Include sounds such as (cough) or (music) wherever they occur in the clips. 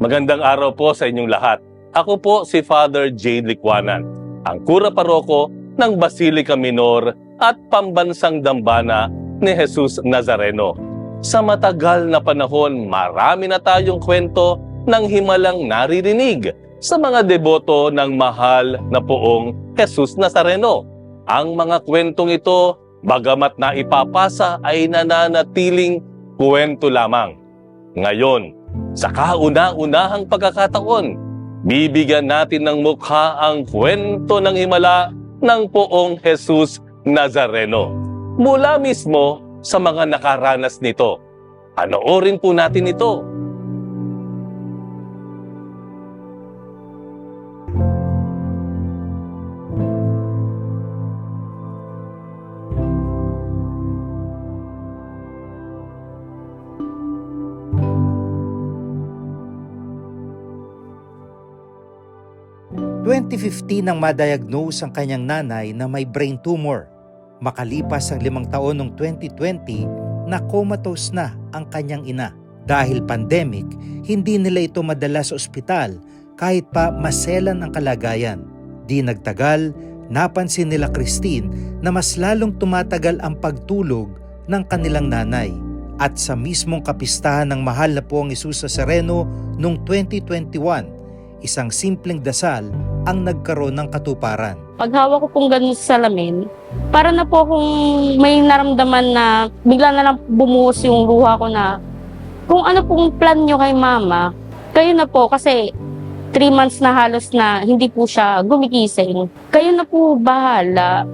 Magandang araw po sa inyong lahat. Ako po si Father Jade Likwanan, ang kura paroko ng Basilica Minor at Pambansang Dambana ni Jesus Nazareno. Sa matagal na panahon, marami na tayong kwento ng himalang naririnig sa mga deboto ng mahal na poong Jesus Nazareno. Ang mga kwentong ito, bagamat na ipapasa ay nananatiling kwento lamang. Ngayon, sa kauna-unahang pagkakataon, bibigyan natin ng mukha ang kwento ng himala ng poong Jesus Nazareno. Mula mismo sa mga nakaranas nito. Panoorin po natin ito. – 2015 nang madiagnose ang kanyang nanay na may brain tumor. Makalipas ang limang taon noong 2020, na comatose na ang kanyang ina. Dahil pandemic, hindi nila ito madala sa ospital kahit pa maselan ang kalagayan. Di nagtagal, napansin nila Christine na mas lalong tumatagal ang pagtulog ng kanilang nanay. At sa mismong kapistahan ng mahal na po ang Isus sa Sereno noong 2021, isang simpleng dasal ang nagkaroon ng katuparan. Pag hawak ko pong ganun sa salamin, para na po akong may naramdaman na bigla na lang bumuhos yung luha ko na kung ano pong plan nyo kay mama, kayo na po kasi three months na halos na hindi po siya gumigising. Kayo na po bahala.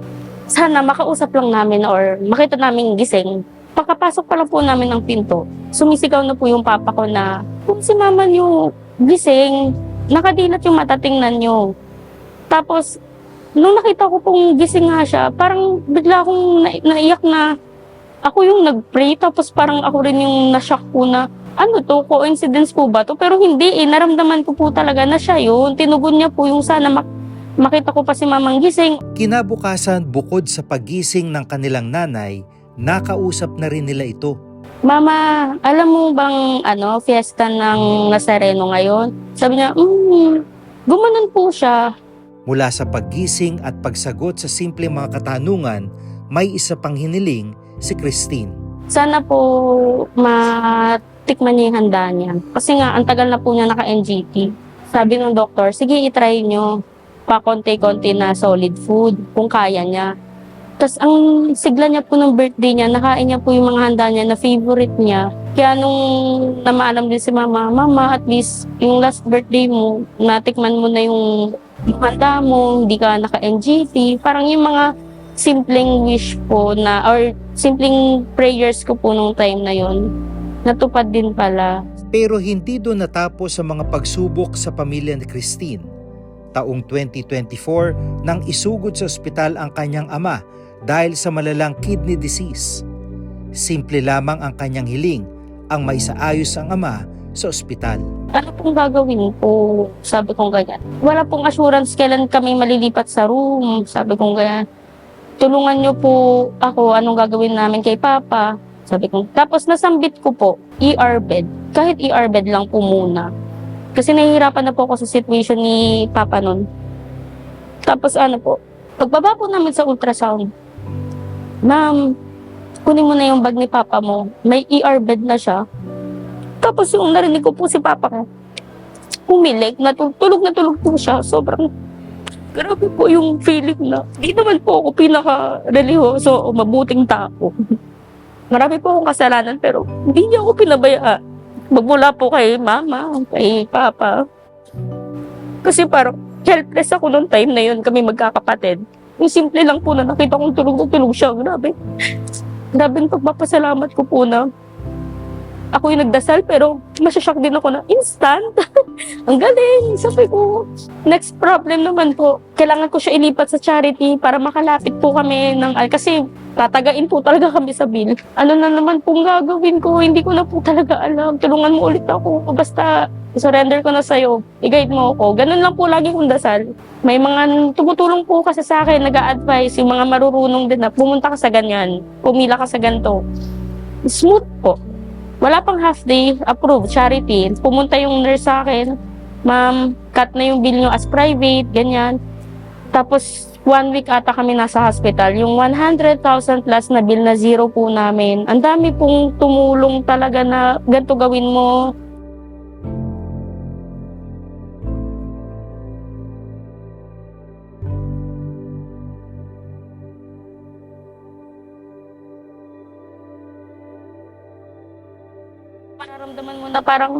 Sana makausap lang namin or makita namin gising. Pagkapasok pa lang po namin ng pinto, sumisigaw na po yung papa ko na kung si mama nyo gising, nakadilat yung mata, tingnan nyo. Tapos, nung nakita ko pong gising nga siya, parang bigla akong na- naiyak na ako yung nag-pray, tapos parang ako rin yung nashock po na, ano to, coincidence po ba to? Pero hindi eh, naramdaman ko po talaga na siya yun. Tinugon niya po yung sana mak- makita ko pa si mamang gising. Kinabukasan bukod sa pagising ng kanilang nanay, nakausap na rin nila ito. Mama, alam mo bang ano, fiesta ng Nazareno ngayon? Sabi niya, mm, gumanon po siya. Mula sa paggising at pagsagot sa simpleng mga katanungan, may isa pang hiniling si Christine. Sana po matikman niya yung handa niya. Kasi nga, ang tagal na po niya naka-NGT. Sabi ng doktor, sige, itry niyo pa konti-konti na solid food kung kaya niya. Tapos ang sigla niya po ng birthday niya, nakain niya po yung mga handa niya na favorite niya. Kaya nung namaalam din si mama, mama, at least yung last birthday mo, natikman mo na yung handa mo, hindi ka naka-NGT. Parang yung mga simpleng wish po na, or simpleng prayers ko po nung time na yon natupad din pala. Pero hindi doon natapos sa mga pagsubok sa pamilya ni Christine. Taong 2024 nang isugod sa ospital ang kanyang ama dahil sa malalang kidney disease. Simple lamang ang kanyang hiling ang maisaayos ang ama sa ospital. Ano pong gagawin po? Sabi kong ganyan. Wala pong assurance kailan kami malilipat sa room. Sabi kong ganyan. Tulungan niyo po ako anong gagawin namin kay Papa. Sabi ko. Tapos nasambit ko po, ER bed. Kahit ER bed lang po muna. Kasi nahihirapan na po ako sa situation ni Papa nun. Tapos ano po, pagbaba po namin sa ultrasound, Ma'am, kunin mo na yung bag ni Papa mo. May ER bed na siya. Tapos yung narinig ko po si Papa ko, umilik, natulog na tulog po siya. Sobrang grabe po yung feeling na di naman po ako pinaka-religyoso o mabuting tao. Marami po akong kasalanan pero hindi niya ako pinabaya. Magmula po kay mama, kay papa. Kasi parang helpless ako noong time na yun, kami magkakapatid. Yung simple lang po na nakita kong tulog na tulog siya. Grabe. Grabe yung pagpapasalamat ko po na ako yung nagdasal pero masyashock din ako na instant. (laughs) Ang galing. Sabi ko, next problem naman po, kailangan ko siya ilipat sa charity para makalapit po kami ng, kasi tatagain po talaga kami sa bill. Ano na naman pong gagawin ko, hindi ko na po talaga alam. Tulungan mo ulit ako. Basta, surrender ko na sa'yo. I-guide mo ako. Ganun lang po lagi kong dasal. May mga tumutulong po kasi sa akin, nag-a-advise, yung mga marurunong din na pumunta ka sa ganyan, pumila ka sa ganito. Smooth po. Wala pang half day, approved, charity. Pumunta yung nurse sa akin, ma'am, cut na yung bill nyo as private, ganyan. Tapos, one week ata kami nasa hospital. Yung 100,000 plus na bill na zero po namin. Ang dami pong tumulong talaga na ganito gawin mo. Nararamdaman mo na parang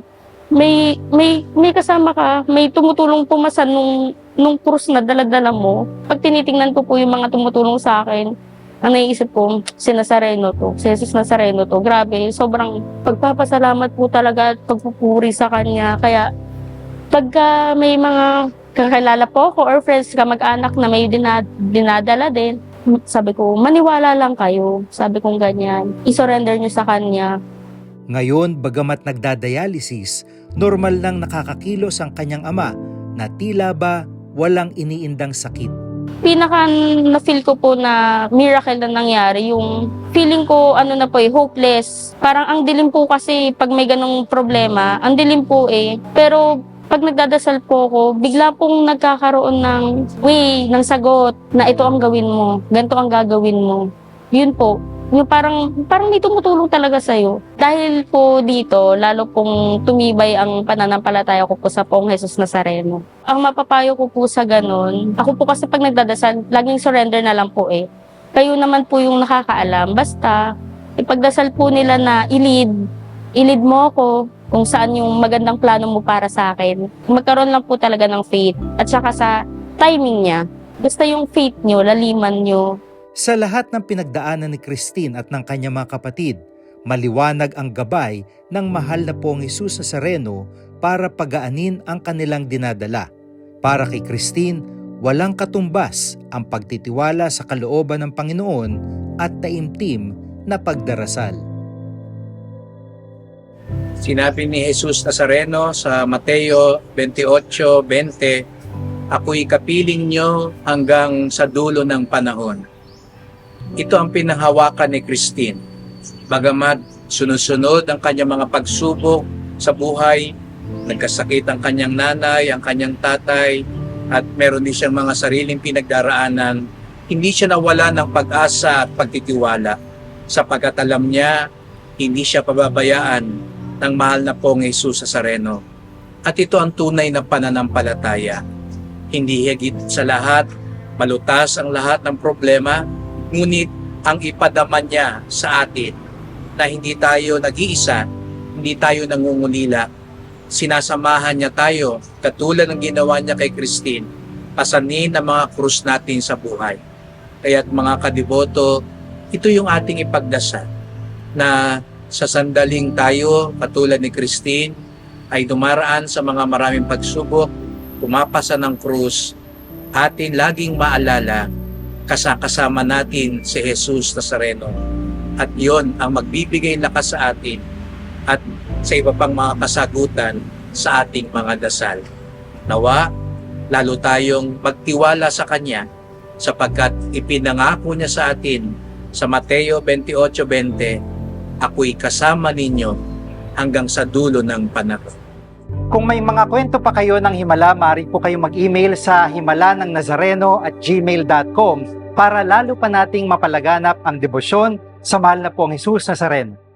may may may kasama ka, may tumutulong pumasan nung nung krus na dala-dala mo. Pag tinitingnan ko po yung mga tumutulong sa akin, ang naiisip ko, si Nazareno to, si Jesus Nazareno to. Grabe, sobrang pagpapasalamat po talaga at pagpupuri sa kanya. Kaya pagka may mga kakilala po ako or friends ka mag-anak na may dinad, dinadala din, sabi ko, maniwala lang kayo. Sabi kong ganyan. I-surrender nyo sa kanya. Ngayon, bagamat nagdadialysis, normal nang nakakakilos ang kanyang ama na tila ba walang iniindang sakit. pinaka na-feel ko po na miracle na nangyari, yung feeling ko, ano na po eh, hopeless. Parang ang dilim po kasi pag may ganong problema, ang dilim po eh. Pero pag nagdadasal po ako, bigla pong nagkakaroon ng way, ng sagot na ito ang gawin mo, ganito ang gagawin mo. Yun po. Yung parang, parang may tumutulong talaga sa'yo. Dahil po dito, lalo pong tumibay ang pananampalataya ko po sa pong Jesus Nazareno. Ang mapapayo ko po sa ganun, ako po kasi pag nagdadasal, laging surrender na lang po eh. Kayo naman po yung nakakaalam. Basta, ipagdasal po nila na ilid, ilid mo ako kung saan yung magandang plano mo para sa akin. Magkaroon lang po talaga ng faith at saka sa timing niya. Basta yung faith nyo, laliman nyo, Sa lahat ng pinagdaanan ni Christine at ng kanyang mga kapatid, maliwanag ang gabay ng mahal na pong Jesus Nazareno para pagaanin ang kanilang dinadala. Para kay Christine, walang katumbas ang pagtitiwala sa kalooban ng Panginoon at taimtim na pagdarasal. Sinabi ni Jesus Nazareno sa Mateo 28:20, Ako'y kapiling nyo hanggang sa dulo ng panahon. Ito ang pinahawakan ni Christine. Bagamat sunod-sunod ang kanyang mga pagsubok sa buhay, nagkasakit ang kanyang nanay, ang kanyang tatay, at meron din siyang mga sariling pinagdaraanan, hindi siya nawala ng pag-asa at pagtitiwala sapagkat alam niya hindi siya pababayaan ng mahal na pong Jesus Nazareno. At ito ang tunay na pananampalataya. Hindi higit sa lahat, malutas ang lahat ng problema, ngunit ang ipadama niya sa atin na hindi tayo nag-iisa, hindi tayo nangungulila. Sinasamahan niya tayo, katulad ng ginawa niya kay Christine, pasanin ang mga krus natin sa buhay. Kaya't mga kadiboto, ito yung ating ipagdasal na sa sandaling tayo, katulad ni Christine, ay dumaraan sa mga maraming pagsubok, pumapasa ng krus, atin laging maalala, kasakasama natin si Jesus Nazareno. At yon ang magbibigay lakas sa atin at sa iba pang mga kasagutan sa ating mga dasal. Nawa, lalo tayong magtiwala sa Kanya sapagkat ipinangako niya sa atin sa Mateo 28.20, Ako'y kasama ninyo hanggang sa dulo ng panahon. Kung may mga kwento pa kayo ng Himala, maaari po kayong mag-email sa himala ng Nazareno at gmail.com para lalo pa nating mapalaganap ang debosyon sa mahal na pong Jesus Nazareno.